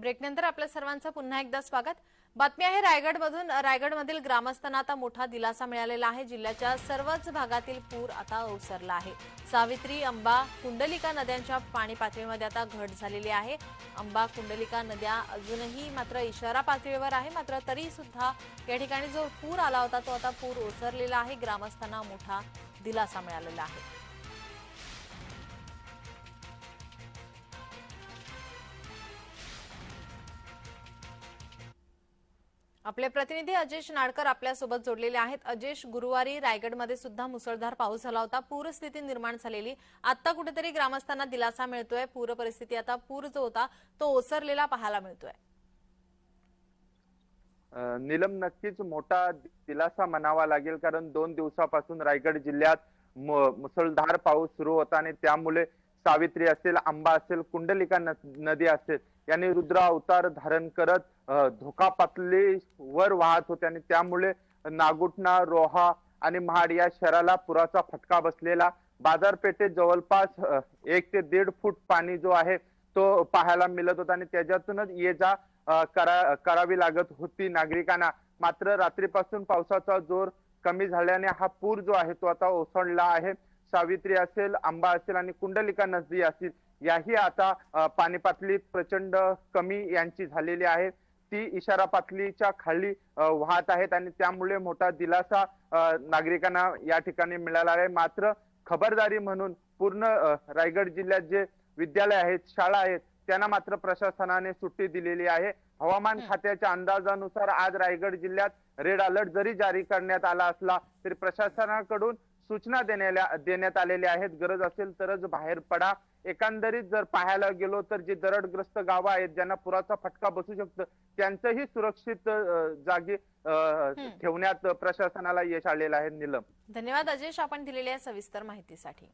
ब्रेकनंतर आपल्या सर्वांचं पुन्हा एकदा स्वागत. बातमी आहे रायगडमधून. रायगडमधील ग्रामस्थांना आता मोठा दिलासा मिळालेला आहे. जिल्ह्याच्या सर्वच भागातील पूर आता ओसरला आहे. सावित्री अंबा कुंडलिका नद्यांच्या पाणी पातळीमध्ये आता घट झालेली आहे. अंबा कुंडलिका नद्या अजूनही मात्र इशारा पातळीवर आहे. मात्र तरी सुद्धा या ठिकाणी जो पूर आला होता तो आता पूर ओसरलेला आहे. ग्रामस्थांना मोठा दिलासा मिळालेला आहे. आपले प्रतिनिधी अजेश नाडकर आपल्यासोबत जोडलेले आहेत. अजेश गुरुवारी रायगडमध्ये सुद्धा मुसळधार पाऊस झाला होता. पूरस्थिती निर्माण झालेली. आता कुठेतरी ग्रामस्थांना दिलासा मिळतोय. पूर परिस्थिती आता पूर जो होता तो ओसरलेला पाहायला मिळतोय. निलम नक्कीच मोठा दिलासा म्हणावा लागेल कारण दोन दिवसापासून रायगड जिल्ह्यात मुसळधार पाऊस सुरू होता आणि त्यामुळे सावित्री असेल आंबा असेल कुंडलिका न- नदी असेल यांनी रुद्र अवतार धारण करत धोका पातळी वर वाहत होते आणि त्यामुळे नागुटणा रोहा आणि महाड या शहराला पुराचा फटका बसलेला. बाजारपेठेत जवळपास एक ते दीड फूट पाणी जो आहे तो पाहायला मिळत होता आणि त्याच्यातूनच ये जा करा करावी लागत होती नागरिकांना. मात्र रात्रीपासून पावसाचा जोर कमी झाल्याने हा पूर जो आहे तो आता ओसंडला आहे. सावित्री असेल आंबा असेल आणि कुंडलिका नदी असेल याही आता पाणी पातळी प्रचंड कमी यांची झालेली आहे. ती इशारा पातळीच्या खाली वाहत आहेत आणि त्यामुळे मोठा दिलासा नागरिकांना या ठिकाणी मिळाला आहे. मात्र खबरदारी म्हणून पूर्ण रायगड जिल्ह्यात जे विद्यालय आहेत शाळा आहेत त्यांना मात्र प्रशासनाने सुट्टी दिलेली आहे. हवामान. खात्याच्या अंदाजानुसार आज रायगड जिल्ह्यात रेड अलर्ट जरी जारी करण्यात आला असला तरी प्रशासनाकडून सूचना देण्याला देण्यात आलेल्या आहेत. गरज असेल तरच बाहेर पडा. एकंदरीत जर पाहायला गेलो तर जी दरडग्रस्त गावं आहेत ज्यांना पुराचा फटका बसू शकतो त्यांचंही सुरक्षित जागी ठेवण्यात प्रशासनाला यश आलेलं आहे निलम. धन्यवाद अजेश आपण दिलेल्या सविस्तर माहितीसाठी.